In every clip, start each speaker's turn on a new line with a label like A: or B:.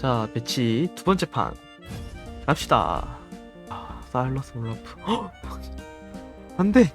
A: 자, 배치 두 번째 판 갑시다. 아, 사일러스 몰라프. 헉! 안 돼.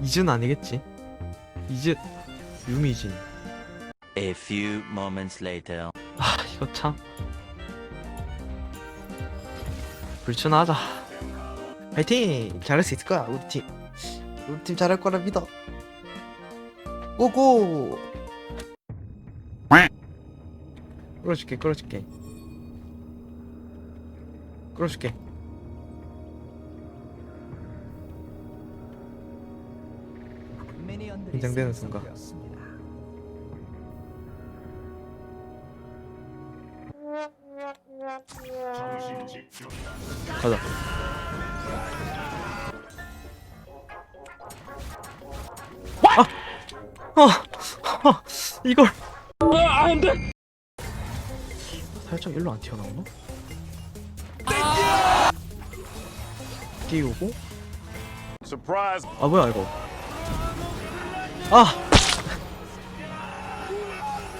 A: 이준 아니겠지? 이준 유미진.
B: A few moments later.
A: 아, 이거 참 불순하다. 파이팅! 잘할 수 있을 거야, 우리 팀. 우리 팀 잘할 거라 믿어. 고고! 끌어줄게, 끌어줄게. 끌어줄게. 긴장되는 순간. 가자. 아! 어! 어! 이걸! 살짝 일로 안 튀어나오나?
C: Surprise!
A: 아, 뭐야, 이거. 아!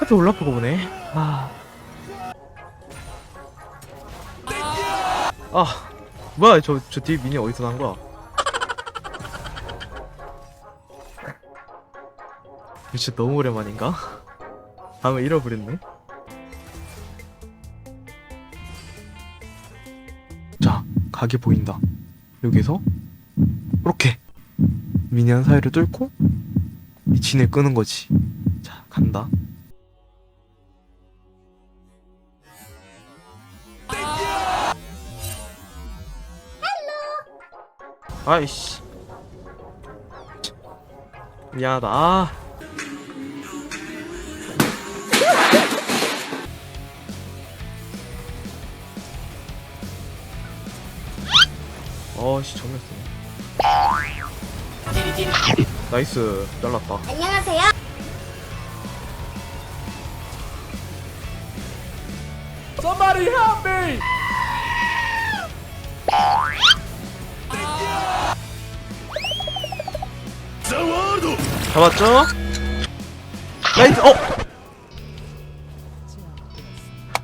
A: 하필 올라프고 보네. 아. 아. 뭐야, 저, 저 뒤에 미니 어디서 난 거야? 진짜 너무 오랜만인가? 다음에 잃어버렸네. 각이 보인다. 여기서 이렇게 미니언 사이를 뚫고 이 진을 끄는 거지. 자, 간다. 아이씨. 미안하다. 아. 어씨 정말 쓰네. 나이스 잘랐다.
D: 안녕하세요.
A: 잡았죠? 나이스 어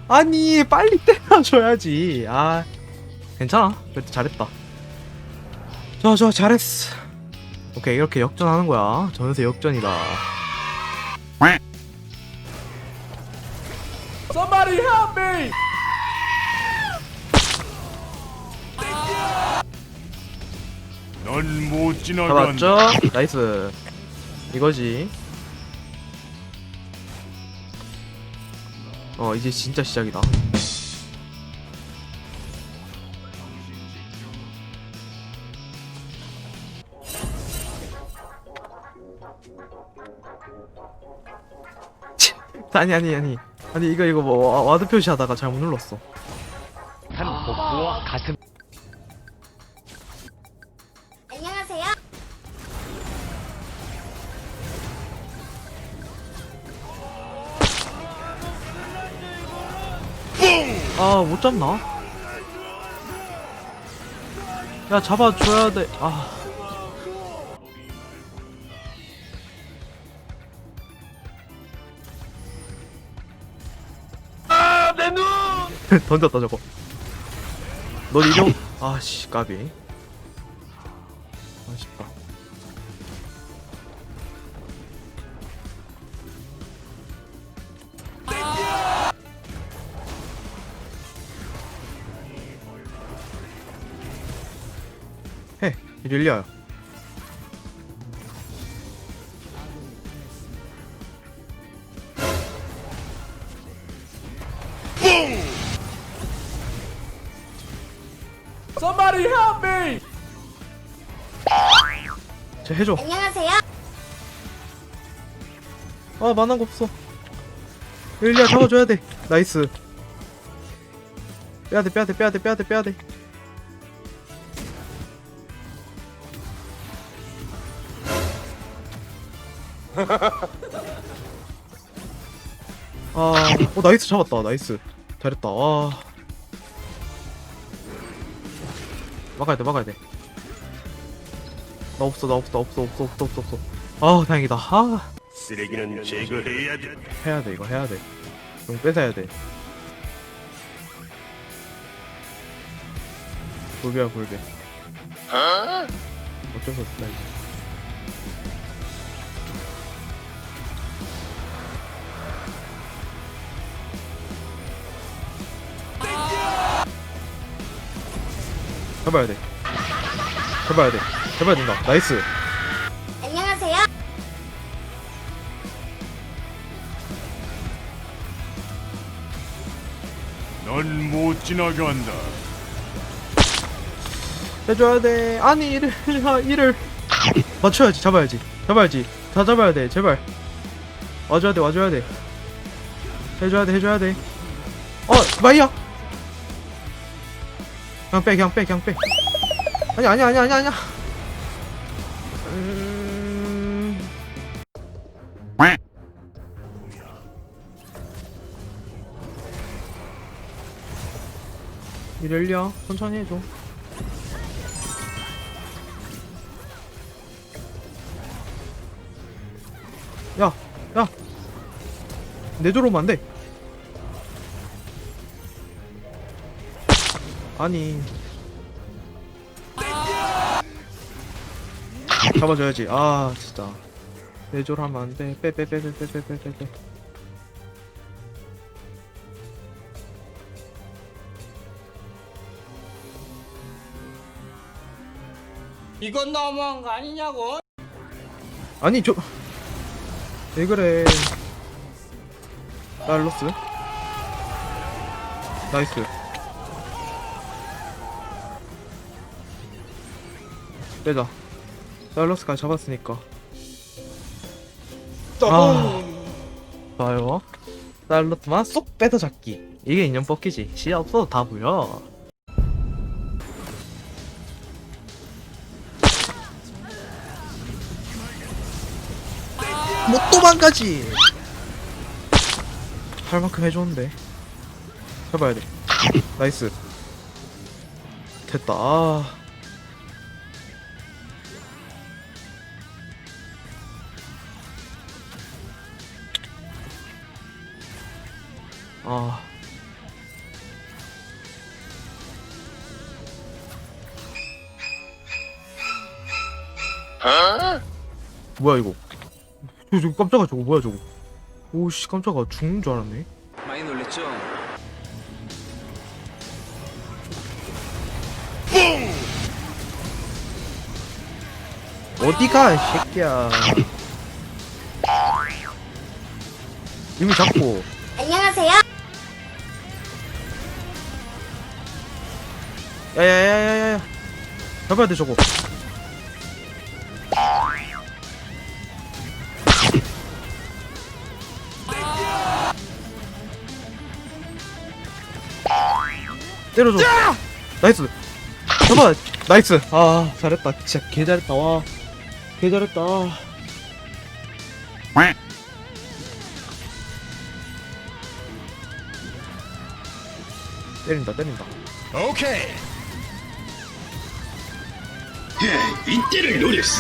A: 아니 빨리 때려줘야지 아 괜찮아 그래도 잘했다 좋아 좋아 잘했어 오케이 이렇게 역전하는 거야 전세 역전이다 Somebody help me!
C: 넌 못 지나간다.
A: 잡았죠? 나이스 이거지 어 이제 진짜 시작이다 치, 아니 아니 아니 아니 이거 이거 뭐 와- 와드 표시하다가 잘못 눌렀어
D: 안녕하세요.
A: 아 못 잡나? 야 잡아줘야 돼. 아. 던졌다 저거. 넌 이령 아씨 까비. 아쉽다. 해 릴리아야. Somebody help me! 쟤 해줘.
D: 안녕하세요.
A: 아 만한 거 없어. 릴리아 잡아줘야 돼. 나이스. 빼야 돼, 빼야 돼, 빼야 돼, 빼야 돼, 빼야 돼. 아, 어 나이스 잡았다. 나이스. 잘했다. 와. 막아야 돼 막아야 돼 나 없어 나 없어 없어 없어 없어 없어 없어. 아 다행이다. 아.
C: 쓰레기는 제거해야 돼.
A: 해야 돼 이거 해야 돼 용 뺏어야 돼. 골배야 골배 어? 어쩔 수 없다 이제. 잡아야 돼. 잡아야 돼. 잡아야 된다. 나이스.
D: 안녕하세요.
C: 넌 못 지나간다.
A: 해줘야 돼. 아니 이를 아, 이를. 맞춰야지. 잡아야지. 잡아야지. 다 잡아야 돼. 제발. 와줘야 돼. 와줘야 돼. 해줘야 돼. 해줘야 돼 어 마이야 그냥 빼 그냥 빼 그냥 빼 아니 아니 아니 아니 아니야. 음... 이럴려. 천천히 해줘. 야, 야. 내조로 오면 안 돼. 아니. 잡아줘야지. 아 진짜. 내조를 하면 안돼. 빼 빼 빼 빼 빼 빼 빼빼.
E: 이건 너무한 거 아니냐고?
A: 아니 저왜 그래? 날로스 나이스. 빼자. 사일러스까지 잡았으니까. 아. 좋아요. 사일러스만 쏙 빼서 잡기. 이게 인연 뽑기지. 시야 없어도 다 보여. 못 도망가지. 할 만큼 해줬는데. 해봐야 돼. 나이스. 됐다. 아. 아. 뭐야 이거? 저거, 저거 깜짝아 저거 뭐야 저거? 오씨 깜짝아 죽는 줄 알았네.
E: 많이 놀랬죠?
A: 어디가 이 새끼야. 이미 잡고.
D: 안녕하세요.
A: 야야야야야야. 잡아야 돼 저거. 때려줘. 나이스. 잡아. 나이스. 아 잘했다. 진짜 개 잘했다. 와. 개 잘했다. 때린다 때린다.
C: 오케이.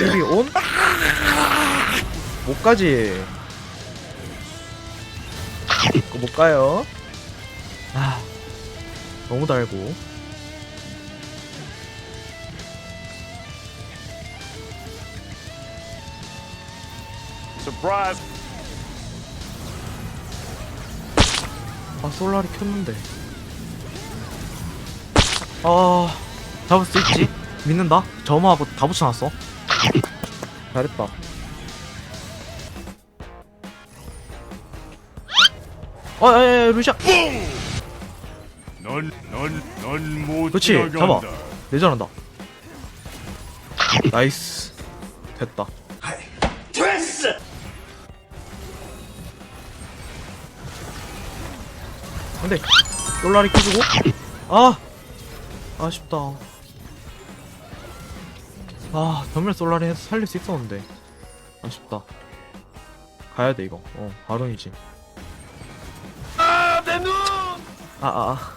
A: 여기 온? 못 가지. 그거 못 가요. 아, 너무 달고.
C: Surprise.
A: 아, 솔라리 켰는데. 아, 잡을 수 있지? 믿는다? 점화하고 다 붙여놨어. 잘했다. 어, 야, 야, 야, 루시아.
C: 넌, 넌, 넌못
A: 그렇지. 잡아. 내전한다. 나이스. 됐다. 안돼. 솔라리 켜주고. 아, 아쉽다. 아, 전멸 솔라리 해서 살릴 수 있었는데. 아쉽다. 가야 돼 이거. 어, 바론이지. 아, 내 눈. 아, 아, 아.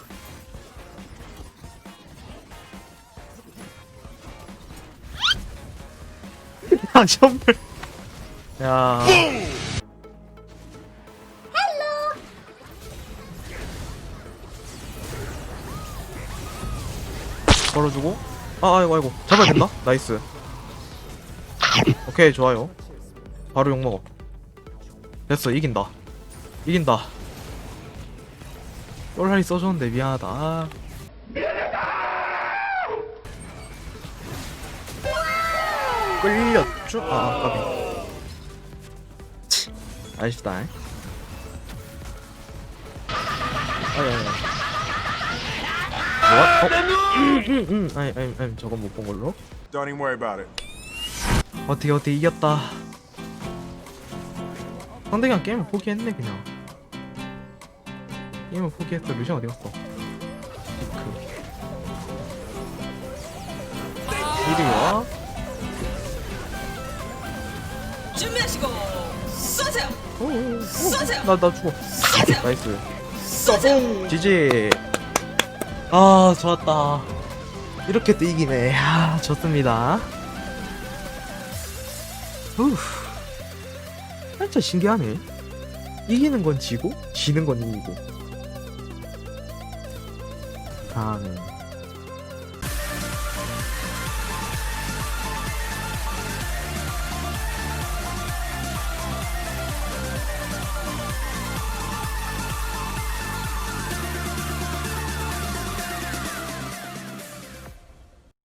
A: 아, 전멸. 야. 걸어주고 아 아이고 아이고. 잡아야 된다. 나이스. 오케이 좋아요. 바로 욕먹어. 됐어 이긴다. 이긴다. 똘라리 써줬는데 미안하다. 아. 끌렸죠? 아 까비. 치, 아쉽다. 아야야? 음, 음, 음. 아니 아니 아니 저건 못 본 걸로.
F: Don't even worry about it.
A: 어떻게 어떻게 이겼다. 상대가 게임을 포기했네 그냥. 게임을 포기했어. 루시안 어디 갔어? 그. 이리 와.
G: 준비하시고 쏘세요.
A: 어, 나나 죽어.
G: 쏘세요.
A: 나이스.
G: 쏘세요.
A: 지지 아 좋았다. 이렇게 또 이기네. 아 좋습니다. 후. 진짜 신기하네. 이기는 건 지고 지는 건 이기고. 다음에